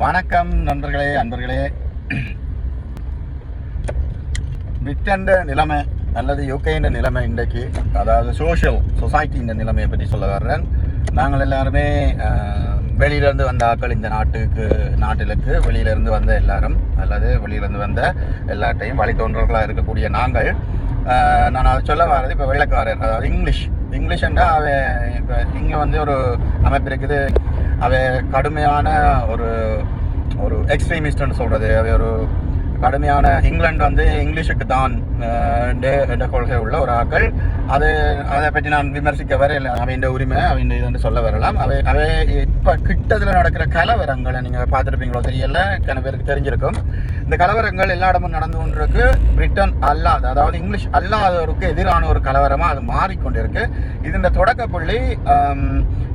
வணக்கம் நண்பர்களே அன்பர்களே. பிரிட்டன் நிலைமை அல்லது யூகேண்ட நிலைமை இன்றைக்கு அதாவது சோஷியல் சொசைட்டியின் நிலைமையை பற்றி சொல்ல வர்றேன். நாங்கள் எல்லாருமே வெளியிலேருந்து வெளியிலிருந்து வந்த ஆட்கள் இந்த நாட்டுக்கு நாட்டிலுக்கு வெளியிலிருந்து வந்த எல்லாரும் அல்லது வெளியிலிருந்து வந்த எல்லாட்டையும் வழித்தோன்றர்களாக இருக்கக்கூடிய நாங்கள் நான் அதை சொல்ல வர்றது இப்போ வெள்ளக்காரர் அதாவது இங்கிலீஷ் இங்கிலீஷ்ன்றா அவன் இப்போ இங்கே வந்து ஒரு அமைப்பு இருக்குது. அவன் கடுமையான ஒரு ஒரு எக்ஸ்ட்ரீமிஸ்ட்னு சொல்கிறது அவன் ஒரு கடுமையான இங்கிலாந்து வந்து இங்கிலீஷுக்கு தான் என்ற- கொள்கை உள்ள ஒரு ஆக்கள் அது அதை பற்றி நான் விமர்சிக்க வர இல்லை. அவன் உரிமை அவன் இது வந்து சொல்ல வரலாம். அவை அவை இப்போ கிட்டத்தில் நடக்கிற கலவரங்களை நீங்கள் பார்த்துருப்பீங்களோ தெரியல. கன பேருக்கு தெரிஞ்சிருக்கும். இந்த கலவரங்கள் எல்லா இடமும் நடந்து கொண்டிருக்கு. பிரிட்டன் அல்லாத அதாவது இங்கிலீஷ் அல்லாதவருக்கு எதிரான ஒரு கலவரமாக அது மாறிக்கொண்டிருக்கு. இது தொடக்க புள்ளி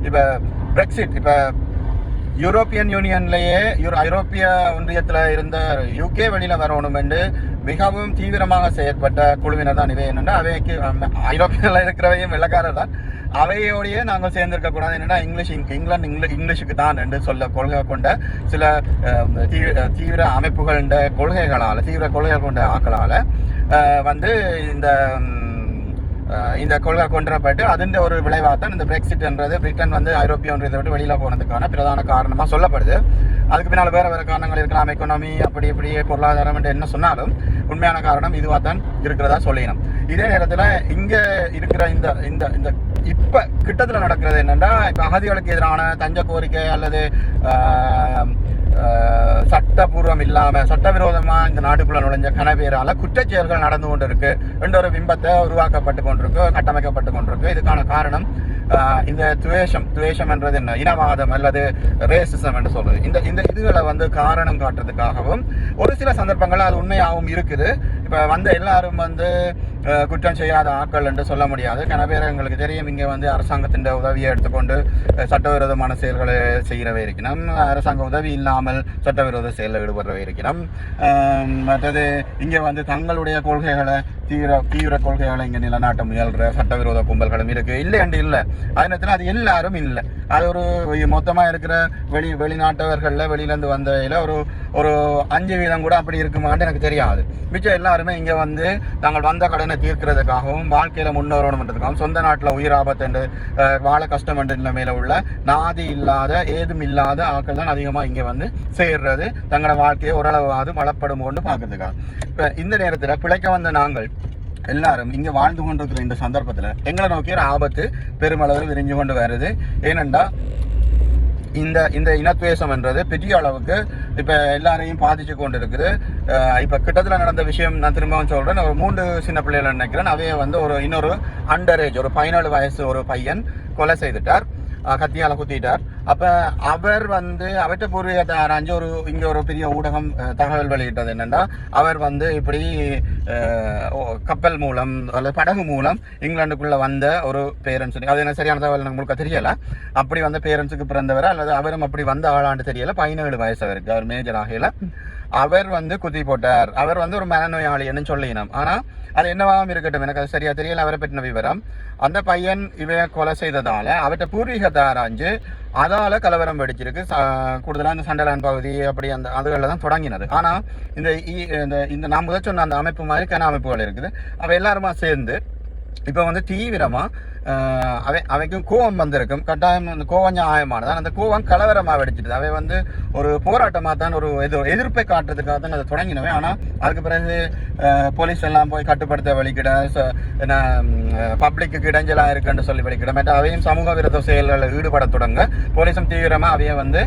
இப்போ பிரெக்சிட் இப்போ யூரோப்பியன் யூனியன்லேயே யூரோ ஐரோப்பிய ஒன்றியத்தில் இருந்த யூகே வெளியில் வரணும் என்று மிகவும் தீவிரமாக செயற்பட்ட குழுவினர் தான். இவை என்னென்னா அவைக்கு ஐரோப்பியில் இருக்கிறவையும் வெள்ளக்காரர் தான். அவையோடையே நாங்கள் சேர்ந்திருக்கக்கூடாது என்னென்னா இங்கிலீஷ் இங்கிலாந்து இங்கிலீஷ் இங்கிலீஷுக்கு தான் என்று சொல்ல கொள்கை கொண்ட சில தீவிர தீவிர அமைப்புகள் கொள்கைகளால் தீவிர கொள்கைகள் கொண்ட ஆக்களால் வந்து இந்த இந்த கொள்கை கொண்டுவரப்பட்டு அதுன்ற ஒரு விளைவாக தான் இந்த பிரெக்சிட்ன்றது பிரிட்டன் வந்து ஐரோப்பிய ஒன்றியத்தை விட்டு வெளியில் போனதுக்கான பிரதான காரணமாக சொல்லப்படுது. அதுக்கு பின்னால் வேறு வேறு காரணங்கள் இருக்கலாம். எக்கனாமி அப்படி இப்படி பொருளாதாரம் என்று என்ன சொன்னாலும் உண்மையான காரணம் இதுவாக தான் இருக்கிறதா சொல்லிடணும் இதே நேரத்தில் இங்கே இருக்கிற இந்த இந்த இந்த இப்போ கிட்டத்தில் நடக்கிறது என்னென்னா இப்போ அகதிகளுக்கு எதிரான தஞ்ச கோரிக்கை அல்லது சட்டபூர்வம் இல்லாம சட்டவிரோதமா இந்த நாட்டுக்குள்ள நுழைஞ்ச கனவேரால குற்றச்செயல்கள் நடந்து கொண்டிருக்கு. என்ற ஒரு பிம்பத்தை உருவாக்கப்பட்டு கொண்டிருக்கு கட்டமைக்கப்பட்டு கொண்டிருக்கு. இதுக்கான காரணம் இந்த துவேஷம். துவேஷம் என்றது என்ன? இனவாதம் அல்லது ரேசிசம் என்று சொல்றது. இந்த இந்த இதுகளை வந்து காரணம் காட்டுறதுக்காகவும் ஒரு சில சந்தர்ப்பங்கள் அது உண்மையாகவும் இருக்குது. இப்ப வந்த எல்லாரும் வந்து குற்றம் செய்யாத ஆட்கள் என்று சொல்ல முடியாது. கனவேர எங்களுக்கு தெரியும். இங்கே வந்து அரசாங்கத்தின் உதவியை எடுத்துக்கொண்டு சட்டவிரோதமான செயல்களை செய்கிறவை இருக்கணும் அரசாங்க உதவி இல்லாமல் சட்டவிரோத செயலில் ஈடுபடுறவை இருக்கணும் மற்றது இங்கே வந்து தங்களுடைய கொள்கைகளை தீவிர தீவிர கொள்கைகளை இங்கே நிலநாட்ட முயல்ற சட்டவிரோத கும்பல்களும் இருக்குது இல்லை என்று இல்லை. அதனத்தில் நேரத்தில் அது எல்லாரும் இல்லை. அது ஒரு மொத்தமாக இருக்கிற வெளி வெளிநாட்டவர்களில் வெளியிலேருந்து வந்தவையில் ஒரு ஒரு அஞ்சு வீதம் கூட அப்படி இருக்குமான்னு எனக்கு தெரியாது. மிச்சம் எல்லாருமே இங்கே வந்து தாங்கள் வந்த கடனை தீர்க்கிறதுக்காகவும் வாழ்க்கையில் முன்னேறணுன்றதுக்காகவும் சொந்த நாட்டில் உயிர் ஆபத்து என்று வாழ கஷ்டம் என்ற நிலைமையில உள்ள நாதி இல்லாத ஏதும் இல்லாத ஆட்கள் தான் அதிகமாக இங்கே வந்து சேர்றது. தங்களோட வாழ்க்கையை ஓரளவாவது வளப்படும் கொண்டு பார்க்கறதுக்காக. இப்போ இந்த நேரத்தில் பிழைக்க வந்த நாங்கள் எல்லாரும் இங்கே வாழ்ந்து கொண்டிருக்கிற இந்த சந்தர்ப்பத்தில் எங்களை நோக்கி ஒரு ஆபத்து பெருமளவில் விரிஞ்சு கொண்டு வருது. ஏனென்றால் இந்த இந்த இனத்துவேஷம் என்றது பெரிய அளவுக்கு இப்போ எல்லாரையும் பாதிச்சு கொண்டு இருக்குது இப்போ கிட்டத்தில் நடந்த விஷயம் நான் திரும்பவும் சொல்கிறேன் ஒரு மூன்று சின்ன பிள்ளைகள் நினைக்கிறேன். அவைய வந்து ஒரு இன்னொரு அண்டர் ஏஜ் ஒரு பதினேழு வயசு ஒரு பையன் கொலை செய்துட்டார். கத்தியால் குத்திட்டார். அப்போ அவர் வந்து அவற்ற பூர்வீகத்தை ஆராய்ஞ்சு ஒரு இங்கே ஒரு பெரிய ஊடகம் தகவல் வெளியிட்டது என்னென்னா அவர் வந்து இப்படி ஓ, கப்பல் மூலம் அல்லது படகு மூலம் இங்கிலாண்டுக்குள்ளே வந்த ஒரு பேரண்ட்ஸ் அது என்ன சரியான தகவல் எனக்கு முழுக்க தெரியலை. அப்படி வந்த பேரண்ட்ஸுக்கு பிறந்தவர் அல்லது அவரும் அப்படி வந்த ஆளாண்டு தெரியலை. பதினேழு வயசு அவருக்கு. அவர் மேஜர் ஆகையில அவர் வந்து குத்தி போட்டார். அவர் வந்து ஒரு மனநோயாளின்னு சொல்லினோம். ஆனால் அது என்னவாகவும் இருக்கட்டும் எனக்கு அது சரியா தெரியல அவரை பற்றின விவரம். அந்த பையன் இவ கொலை செய்ததால அவர்கிட்ட பூர்வீகத்தை ஆராய்ஞ்சு அதால கலவரம் வெடிச்சிருக்கு. ச- இந்த சண்டலான் பகுதி அப்படி அந்த அதுகளில் தான் தொடங்கினது. ஆனால் இந்த இ- இந்த இந்த நான் முதல் சொன்ன அந்த அமைப்பு மாதிரி கன அமைப்புகள் இருக்குது. அவ எல்லாருமா சேர்ந்து இப்போ வந்து தீவிரமாக அவை அவைக்கும் கோவம் வந்திருக்கும். கட்டாயம் அந்த கோவம் நியாயமானது. அந்த கோவம் கலவரமாக வெடிச்சிடுது. அவை வந்து ஒரு போராட்டமாக தான் ஒரு எதிர் எதிர்ப்பை காட்டுறதுக்காக தான் அதை தொடங்கினவை. ஆனால் அதுக்கு பிறகு போலீஸ் எல்லாம் போய் கட்டுப்படுத்த வழிக்கிட என்ன பப்ளிக்கு இடைஞ்சலாக இருக்குன்னு சொல்லி வழிக்கிட மற்ற அவையும் சமூக விரோத செயல்களில் ஈடுபட தொடங்க போலீஸும் தீவிரமாக அவையை வந்து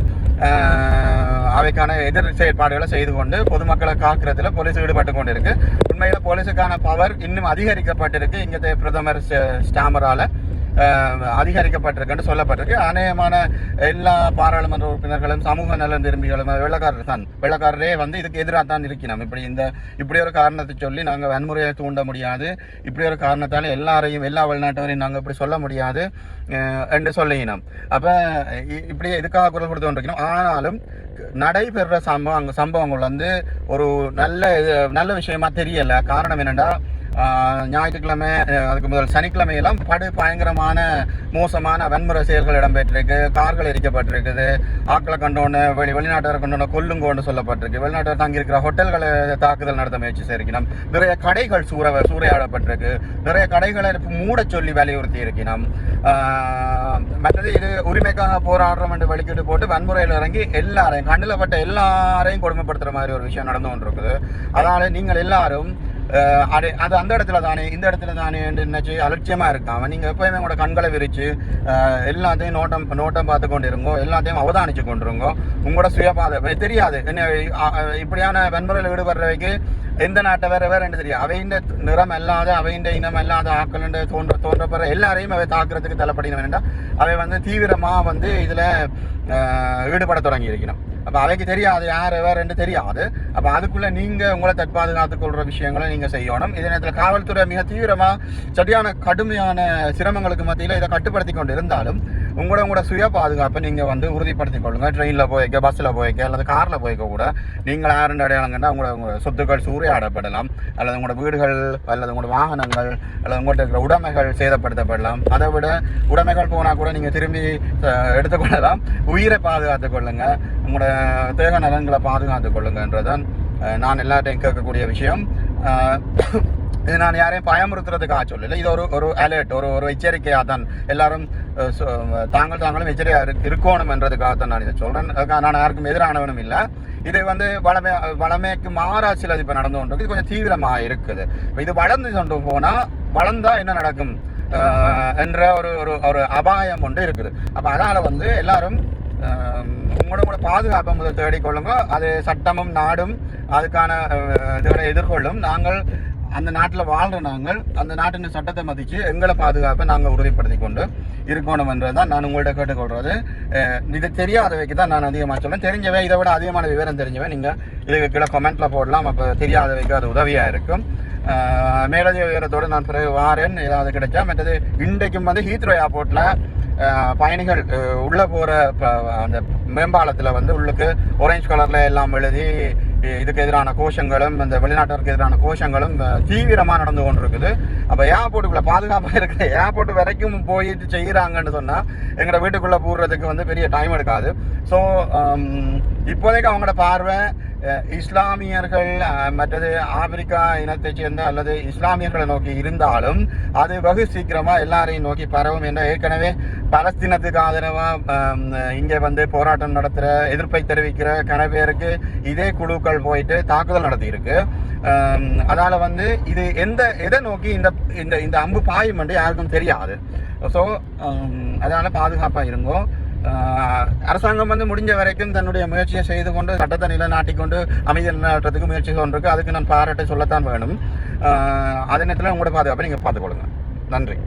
அவைக்கான எதிர் செயற்பாடுகளை செய்து கொண்டு பொதுமக்களை காக்கிறதுல போலீஸ் ஈடுபட்டு கொண்டிருக்கு. உண்மையில் உண்மையில போலீஸுக்கான பவர் இன்னும் அதிகரிக்கப்பட்டிருக்கு. இங்கே பிரதமர் ஸ்ட- ஸ்டாமரால. அதிகரிக்கப்பட்டிருக்குன்னு சொல்லப்பட்டிருக்கு. அநேகமான எல்லா பாராளுமன்ற உறுப்பினர்களும் சமூக நல விரும்பிகளும் வெள்ளக்காரர் தான் வெள்ளக்காரரே வந்து இதுக்கு எதிராக தான் இருக்கணும். இப்படி இந்த இப்படி ஒரு காரணத்தை சொல்லி நாங்கள் வன்முறையை தூண்ட முடியாது. இப்படி ஒரு காரணத்தால் எல்லாரையும் எல்லா வெளிநாட்டவரையும் நாங்கள் இப்படி சொல்ல முடியாது என்று சொல்லினோம். அப்போ இப்படி எதுக்காக குரல் கொடுத்து கொண்டிருக்கணும். ஆனாலும் நடைபெற சம்பவம் சம்பவங்கள் வந்து ஒரு நல்ல இது- நல்ல விஷயமா தெரியல. காரணம் என்னென்னா ஞாயிற்றுக்கிழமை அதுக்கு முதல் சனிக்கிழமையெல்லாம் படு பயங்கரமான மோசமான வன்முறை செயல்கள் இடம்பெற்றிருக்கு. கார்கள் எரிக்கப்பட்டிருக்குது. ஆக்களை கண்டோன்னு வெளி வெளிநாட்டரை கண்டோன்னு கொல்லுங்கோன்னு சொல்லப்பட்டிருக்கு. வெளிநாட்டில் தங்கியிருக்கிற ஹோட்டல்களை தாக்குதல் நடத்த முயற்சி செய்திருக்கணும் நிறைய கடைகள் சூற சூறையாடப்பட்டிருக்கு. நிறைய கடைகளை மூடச் சொல்லி வலியுறுத்தி இருக்கணும் மற்றது இது உரிமைக்காக போராடுறோம் என்று வெளிக்கிட்டு போட்டு வன்முறையில் இறங்கி எல்லாரையும் கண்ணில் பட்ட எல்லாரையும் கொடுமைப்படுத்துகிற மாதிரி ஒரு விஷயம் நடந்து கொண்டிருக்குது. அதனால் நீங்கள் எல்லாரும் அது அது அந்த இடத்துல தானே இந்த இடத்துல தானே என்று நினைச்சு அலட்சியமாக இருக்காம நீங்கள் எப்போயுமே உங்களோட கண்களை விரித்து எல்லாத்தையும் நோட்டம் நோட்டம் பார்த்து கொண்டு இருங்கோ எல்லாத்தையும் அவதானிச்சு கொண்டு இருங்கோ உங்களோட சுயபாதை தெரியாது. என்ன இப்படியான வன்முறையில் ஈடுபடுறவைக்கு எந்த நாட்டை வேற வேற என்று தெரியும் அவையின் நிறம் அல்லாத அவையின் இனம் அல்லாத ஆக்கள் தோன்ற தோன்றப்படுற எல்லாரையும் அவை தாக்குறதுக்கு தலைப்படின வேண்டாம் அவை வந்து தீவிரமாக வந்து இதில் ஈடுபட தொடங்கி இருக்கணும் அப்போ அவைக்கு தெரியாது யார் எவர்ன்னு தெரியாது. அப்போ அதுக்குள்ளே நீங்கள் உங்களை தற்பாதுகாத்துக் கொள்கிற விஷயங்களை நீங்கள் செய்யணும். இதே நேரத்தில் காவல்துறை மிக தீவிரமாக சரியான கடுமையான சிரமங்களுக்கு மத்தியில் இதை கட்டுப்படுத்தி கொண்டு இருந்தாலும் உங்களோட உங்களோட சுய பாதுகாப்பை நீங்கள் வந்து உறுதிப்படுத்திக் கொள்ளுங்க. ட்ரெயினில் போய்க்க பஸ்ஸில் போய்க்க அல்லது காரில் போய்க்க கூட நீங்கள் யாருன்னு அடையாளங்கன்னா உங்களோட உங்களோட சொத்துக்கள் சூறையாடப்படலாம். அல்லது உங்களோட வீடுகள் அல்லது உங்களோட வாகனங்கள் அல்லது உங்கள்கிட்ட இருக்கிற உடைமைகள் சேதப்படுத்தப்படலாம். அதை விட உடைமைகள் போனால் கூட நீங்கள் திரும்பி எடுத்துக்கொள்ளலாம். உயிரை பாதுகாத்துக் கொள்ளுங்க. உங்களோட தேக நலன்களை பாதுகாத்துக் கொள்ளுங்கன்றதான் நான் எல்லார்ட்டையும் கேட்கக்கூடிய விஷயம். இது நான் யாரையும் பயமுறுத்துறதுக்காக சொல்லல. இது ஒரு ஒரு அலர்ட் ஒரு ஒரு எச்சரிக்கையாக தான் எல்லாரும் தாங்கள் தாங்களும் எச்சரிக்கையாக இருக்கணும் என்றதுக்காக தான் நான் இதை சொல்கிறேன் நான் யாருக்கும் எதிரானவனும் இல்லை. இது வந்து வளமை வளமைக்கு மாறா அது இப்போ நடந்து கொண்டு இது கொஞ்சம் தீவிரமாக இருக்குது. இது வளர்ந்து கொண்டு போனால் வளர்ந்தால் என்ன நடக்கும்? என்ற ஒரு ஒரு ஒரு அபாயம் ஒன்று இருக்குது. அப்போ அதனால் வந்து எல்லாரும் உங்களோட கூட பாதுகாப்பை முதல் தேடிக்கொள்ளுங்க. அது சட்டமும் நாடும் அதுக்கான அஹ், இதுகளை எதிர்கொள்ளும். நாங்கள் அந்த நாட்டில் வாழ்கிற நாங்கள் அந்த நாட்டின் சட்டத்தை மதித்து எங்களை பாதுகாப்பை நாங்கள் உறுதிப்படுத்தி கொண்டு இருக்கணும் என்றது தான் நான் உங்கள்கிட்ட கேட்டுக்கொள்வது இது இது தெரியாதவைக்கு தான் நான் அதிகமாக சொல்றேன். தெரிஞ்சவை இதை விட அதிகமான விவரம் தெரிஞ்சவன் நீங்கள் இதுக்கு கீழே கமெண்ட்டில் போடலாம். அப்போ தெரியாதவைக்கு அது உதவியாக இருக்கும். மேலதிக விவரத்தோடு நான் பிறகு வாரேன். ஏதாவது கிடைச்சா மற்றது இன்றைக்கும் வந்து ஹீத்ரோ ஏர்போர்ட்டில் பயணிகள் உள்ளே போகிற ப- அந்த மேம்பாலத்தில் வந்து உள்ளுக்கு ஒரேஞ்ச் கலரில் எல்லாம் எழுதி இதுக்கு எதிரான கோஷங்களும் இந்த வெளிநாட்டிற்கு எதிரான கோஷங்களும் தீவிரமாக நடந்து கொண்டிருக்குது. அப்போ ஏர்போர்ட்டுக்குள்ள பாதுகாப்பாக இருக்கிற ஏர்போர்ட் வரைக்கும் போயிட்டு செய்கிறாங்கன்னு சொன்னால் எங்களோட வீட்டுக்குள்ளே போடுறதுக்கு வந்து பெரிய டைம் எடுக்காது. ஸோ um, இப்போதைக்கு அவங்களோட பார்வை இஸ்லாமியர்கள் மற்றது ஆப்பிரிக்கா இனத்தைச் சேர்ந்த அல்லது இஸ்லாமியர்களை நோக்கி இருந்தாலும் அது வெகு சீக்கிரமாக எல்லாரையும் நோக்கி பரவும் என்ற ஏற்கனவே பலஸ்தீனத்துக்கு ஆதரவாக இங்கே வந்து போராட்டம் நடத்துகிற எதிர்ப்பை தெரிவிக்கிற கன பேருக்கு இதே குழுக்கள் போயிட்டு தாக்குதல் நடத்தியிருக்கு. அதால் வந்து இது எந்த எதை நோக்கி இந்த இந்த இந்த அம்பு பாயும் என்று யாருக்கும் தெரியாது. ஸோ அதனால் பாதுகாப்பாக இருங்கோ. அரசாங்கம் வந்து முடிஞ்ச வரைக்கும் தன்னுடைய முயற்சியை செய்து கொண்டு சட்டத்தை நிலைநாட்டிக்கொண்டு அமைதி நிலைநாட்டுறதுக்கு முயற்சி கொண்டிருக்கு. அதுக்கு நான் பாராட்டை சொல்லத்தான் வேணும். அதே நேரத்தில் உங்களோட பாதுகாப்பை நீங்கள் பார்த்துக்கொள்ளுங்க. நன்றி.